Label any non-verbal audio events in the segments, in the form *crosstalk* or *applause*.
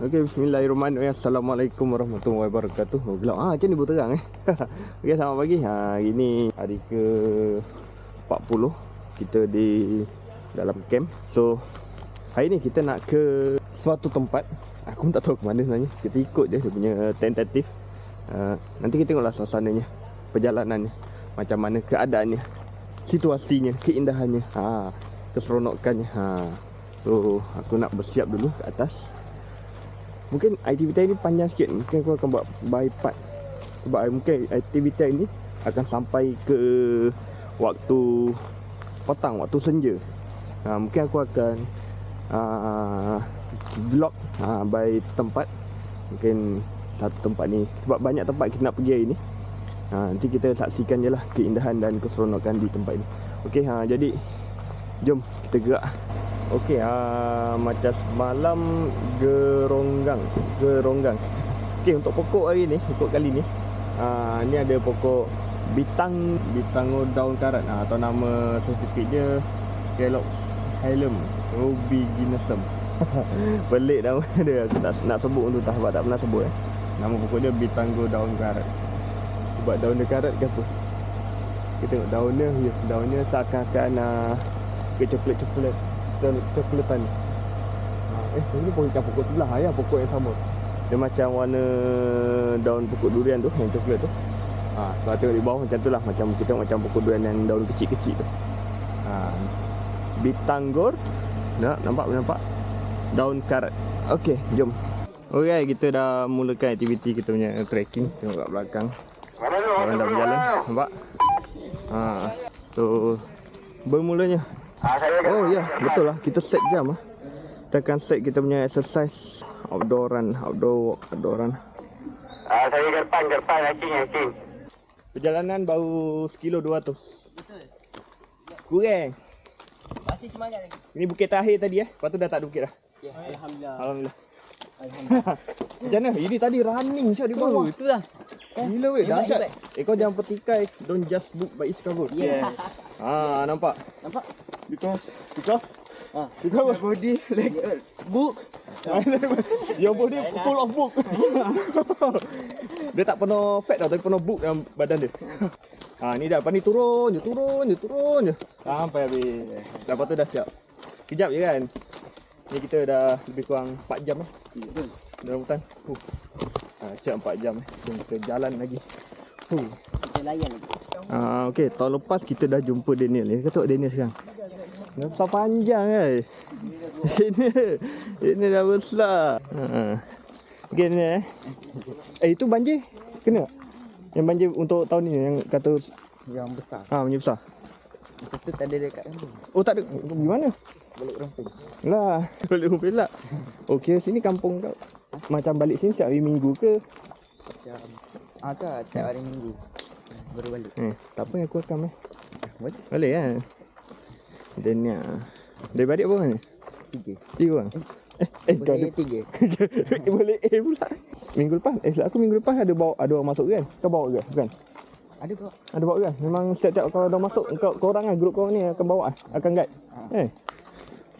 Okey, bismillahirrahmanirrahim. Assalamualaikum warahmatullahi wabarakatuh. Oh, gelap. Ah, macam ni pun terang eh. *laughs* Okey, selamat pagi. Ha, hari ni hari ke 40 kita di dalam camp. So, hari ni kita nak ke suatu tempat. Aku pun tak tahu ke mana sebenarnya. Kita ikut je dia punya tentatif. Uh, nanti kita tengoklah suasananya, perjalanannya, macam mana keadaannya, situasinya, keindahannya, ha, keseronokannya. Ha. So, aku nak bersiap dulu ke atas. Mungkin aktiviti ini panjang sikit. Mungkin aku akan buat by part Sebab mungkin aktiviti ini Akan sampai ke Waktu Petang, waktu senja. Ha, Mungkin aku akan uh, Vlog uh, By tempat. Mungkin Satu tempat ni. Sebab banyak tempat kita nak pergi hari ni. Ha, Nanti kita saksikan je lah Keindahan dan keseronokan di tempat ini Okey, ha, jadi Jom kita gerak Okey, uh, macam semalam geronggang, geronggang. Okey, untuk pokok hari ni, pokok kali ni, uh, ni ada pokok bitang, bitango daun karat uh, atau nama saintifik dia Galops Halum rubiginusum. *laughs* Pelik nama dia, aku tak nak sebut untuk sebab tak pernah sebut eh. Nama pokok dia bitango daun karat. Sebab daun dia karat ke apa? Kita tengok daun dia, ya, daun dia seakan-akan uh, ke coklat-coklat kekulatan ni ha, Eh ini pokok ikan pokok sebelah ya pokok yang sama. Dia macam warna daun pokok durian tu yang coklat tu. Ha, Kalau tengok di bawah macam tu lah Macam kita macam pokok durian yang daun kecil-kecil tu. Ha, Bitanggor Nak nampak nampak? Daun karat. Okey jom. Okay kita dah mulakan aktiviti kita punya trekking. Tengok kat belakang. Orang dah berjalan Nampak? Ha, So Bermulanya Oh ya, betul lah. Kita set jam ah. Kita akan set kita punya exercise outdooran, outdoor walk, outdooran. Ah, saya gerpan, gerpan, hacing, hacing. Perjalanan baru sekilo dua tu. Betul. Kurang. Masih semangat lagi. Ini bukit terakhir tadi eh. Lepas tu dah tak ada bukit dah. Ya, alhamdulillah. Alhamdulillah. Macam mana? Ini tadi running Syah di bawah. Oh, itu lah. Gila weh, dahsyat. Eh kau jangan petikai. Don't just book by its cover. Yes. Ah, nampak? Nampak? Because because Ah. because Body like a book. *laughs* Your body full of book. dia tak penuh fat tau, tapi penuh book dalam badan dia. Ha, ni dah, lepas ni turun je, turun je, turun je. Sampai habis. Lepas tu dah siap. Kejap je kan. Ni kita dah lebih kurang 4 jam eh. Betul. Dalam hutan. Huh. Ha, siap 4 jam eh. Jom kita jalan lagi. Huh. Kita layan lagi. Ah, okay, tahun lepas kita dah jumpa Daniel ni. Kau tengok Daniel sekarang. Dah besar panjang kan. Ini ini dah besar. Ha. Okay ni eh. Eh itu banjir. Kena tak? Yang banjir untuk tahun ni yang kata Yang besar. ha banjir besar. Macam tu tak ada dekat kampung. Oh tak ada. Gimana? Boleh ramping. Lah, *laughs* boleh rumput Okey, sini kampung kau. Macam balik sini setiap hari minggu ke? Macam ah tu lah, tiap hari minggu. Baru balik. Eh, tak apa aku rekam eh. Boleh? Boleh kan? Daniel. Dari balik apa ni? Tiga. Tiga orang. Eh, eh kau ada tiga. *laughs* boleh eh pula. Minggu lepas, eh aku minggu lepas ada bawa ada orang masuk kan? Kau bawa ke? Bukan. Ada kok. Ada bawa kan? Memang setiap-setiap kalau ada masuk, kau kau orang kan grup kau ni akan bawa ah, akan guide. Eh.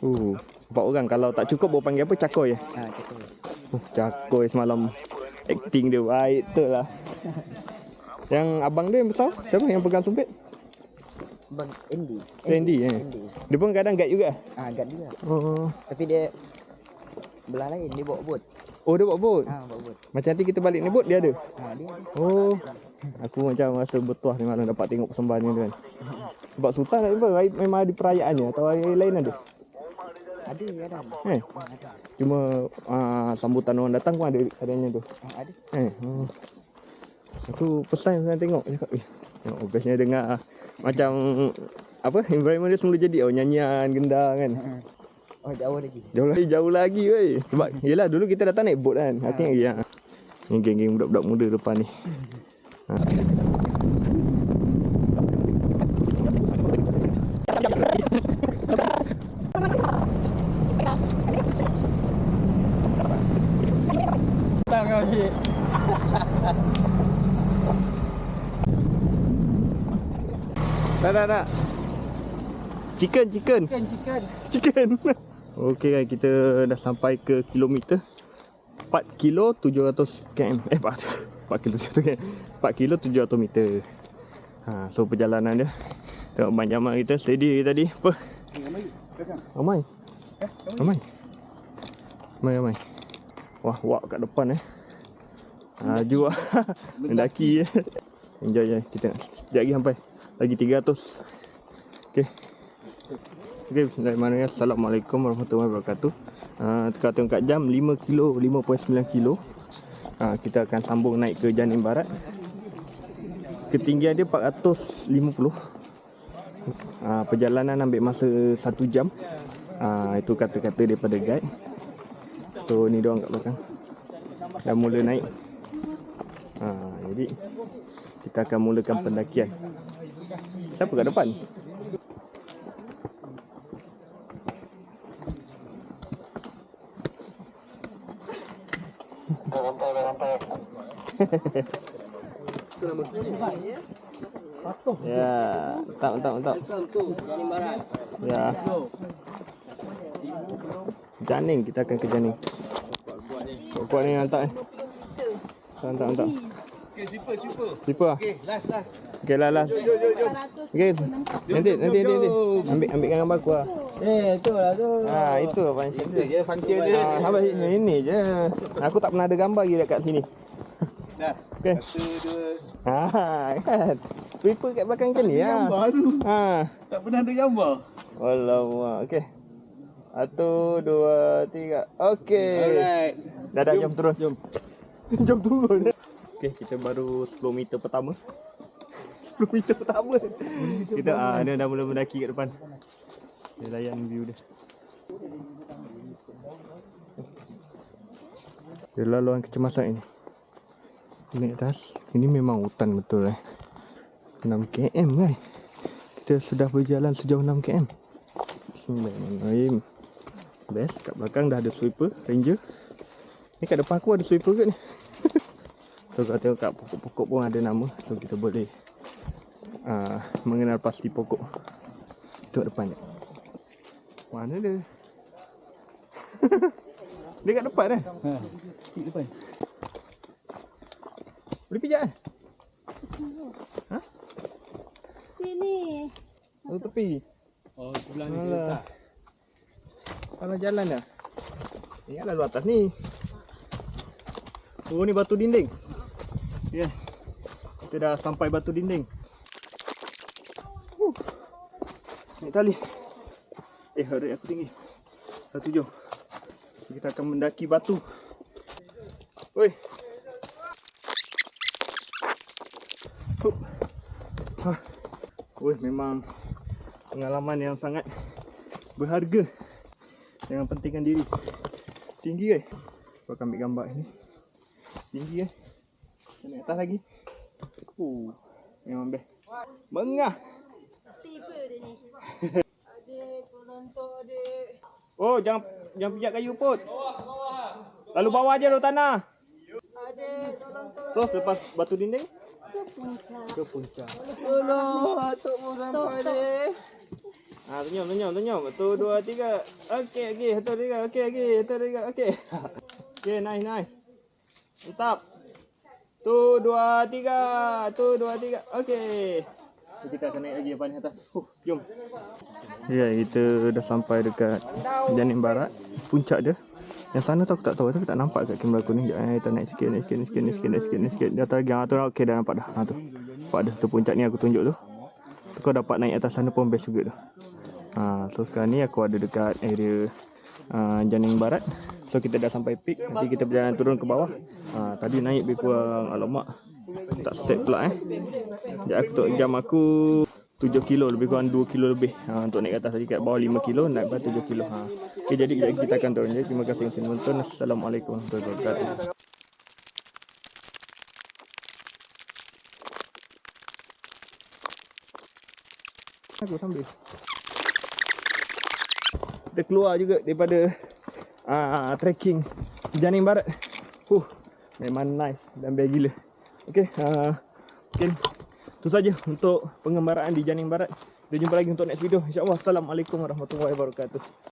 Uh, empat orang kalau tak cukup bawa panggil apa? Cakoy eh. Ah, cakap. Uh, semalam acting dia baik tu lah. *laughs* Yang abang dia yang besar, siapa yang pegang sumpit? Bang Andy. Andy, eh. Andy. Dia pun kadang guide juga. Ah, agak juga. Oh, Tapi dia belah lain dia bawa bot. oh dia bawa bot. Ah, bawa bot. Macam nanti kita balik ni bot dia ada. Ah, dia ada. Oh, aku macam rasa bertuah ni malam dapat tengok persembahan ni kan. Sebab Sultan ada apa? Hari- Memang ada perayaannya atau hari lain ada? Ada ada. Eh, ada. cuma uh, sambutan orang datang pun ada adanya tu. Ah, ada. Eh, hmm. Aku time saya tengok cakap, eh, tengok bestnya dengar ah, macam apa environment dia semula jadi oh nyanyian gendang kan. Oh, jauh lagi. Jauh lagi jauh lagi weh. Sebab yelah dulu kita datang naik boat kan. Aku ingat ya. Ni geng-geng budak-budak muda depan ni. Tak tak. Chicken chicken Chicken, chicken. chicken. *laughs* Okey guys, kita dah sampai ke kilometer 4 kilo 700 km. Eh 4, 4 *laughs* kilo 700 km. 4 kilo 700 meter. Ha, so perjalanan dia. Tengok banyak mak kita steady tadi. Apa? Ramai. Ramai. Ramai ramai. Wah, wak kat depan eh. Laju lah. Mendaki je. *laughs* Enjoy je. Kita nak sekejap lagi sampai. Lagi 300. Okay. Okay, Bismillahirrahmanirrahim. Assalamualaikum warahmatullahi wabarakatuh. Uh, tengok jam 5 kilo, 5.9 kilo. Uh, kita akan sambung naik ke Janin Barat. Ketinggian dia 450. Uh, perjalanan ambil masa 1 jam. Uh, itu kata-kata daripada guide. So ni dia orang kat belakang. Dah mula naik. Ha, jadi kita akan mulakan pendakian. Siapa kat depan? *laughs* Ya, tak tak tak. Ya. Janing kita akan ke Janing. Kuat ni hantar eh. Hantar hantar. Okay, super, super. Slipper ah. Okay, last, last. Okey lah lah. Okey. Nanti nanti nanti nanti. Ambil ambilkan gambar aku ah. Eh, tu lah tu. Ah itu function Itu dia. je, function dia. Ah, habis ini je. Aku tak pernah ada gambar lagi dekat sini. Dah. Okey. Satu, dua. Ha kan. Sweeper kat belakang macam ni ah. Gambar tu. Ha. Tak pernah ada gambar. Alamak. Okey. Satu, dua, tiga. Okey. Alright. Dah dah jom turun. Jom. *laughs* jom turun. Okey, kita baru 10 meter pertama. 10 meter pertama. Kita ah dia dah mula mendaki kat depan. Dia layan view dia. Dia laluan kecemasan ini. Naik atas. Ini memang hutan betul eh. 6 km kan. Kita sudah berjalan sejauh 6 km. Bismillahirrahmanirrahim. Best kat belakang dah ada sweeper, ranger. Ni kat depan aku ada sweeper ke ni? So kalau tengok kat pokok-pokok pun ada nama. So kita boleh uh, mengenal pasti pokok. Tengok depan ni. Mana dia? *laughs* dia kat depan eh? Ha. Cik depan. Boleh pijak eh? Sini. Oh tepi. Oh, sebelah ni dia letak. Kalau jalan dah. Ingat lalu atas ni. Oh ni batu dinding. Ya. Yeah. Kita dah sampai batu dinding. Uh. Naik tali. Eh, hari aku tinggi. Satu jom. Kita akan mendaki batu. Oi. Ha. Oi, memang pengalaman yang sangat berharga. Jangan pentingkan diri. Tinggi ke? Aku akan ambil gambar ni. Tinggi ke? Atas lagi. Uh, memang best. Mengah. Tiba dia ni. Adik, tu adik. Oh, jangan jangan pijak kayu put. Lalu bawah je lo tanah. So, selepas batu dinding Ke puncak. ke puncak. Tolong, atuk mau sampai. Ah, senyum, senyum, senyum. Satu, dua, tiga. Okey, okey. Satu, tiga. Okey, okey. Satu, tiga. Okey. Okey, nice, nice. Mantap. Tu, dua, tiga. Tu, dua, tiga. Okey. Kita akan naik lagi depan atas. Huh, jom. Ya, kita dah sampai dekat Janin Barat. Puncak dia. Yang sana tu aku tak tahu. Tapi tak nampak kat kamera aku ni. Sekejap, eh, kita naik sikit, naik sikit, naik sikit, naik sikit, naik sikit, naik sikit. Dia atas lagi. Ah, tu dah. Okey, dah nampak dah. Ha, tu. Nampak dah satu puncak ni aku tunjuk tu. Tu kau dapat naik atas sana pun best juga tu. Ha, so sekarang ni aku ada dekat area uh, Janing Barat. So kita dah sampai peak. Nanti kita berjalan turun ke bawah. Ha, tadi naik lebih kurang alamak. Tak set pula eh. Sekejap aku tok jam aku 7 kilo lebih kurang 2 kilo lebih ha, untuk naik ke atas tadi kat bawah 5 kilo naik bawah 7 kilo ha. Okay, jadi kita akan turun jadi terima kasih sudah menonton Assalamualaikum warahmatullahi wabarakatuh aku sambil kita keluar juga daripada uh, trekking Janing Barat. Huh, memang nice dan best gila. Okey, uh, mungkin itu saja untuk pengembaraan di Janing Barat. Kita jumpa lagi untuk next video. InsyaAllah. Assalamualaikum warahmatullahi wabarakatuh.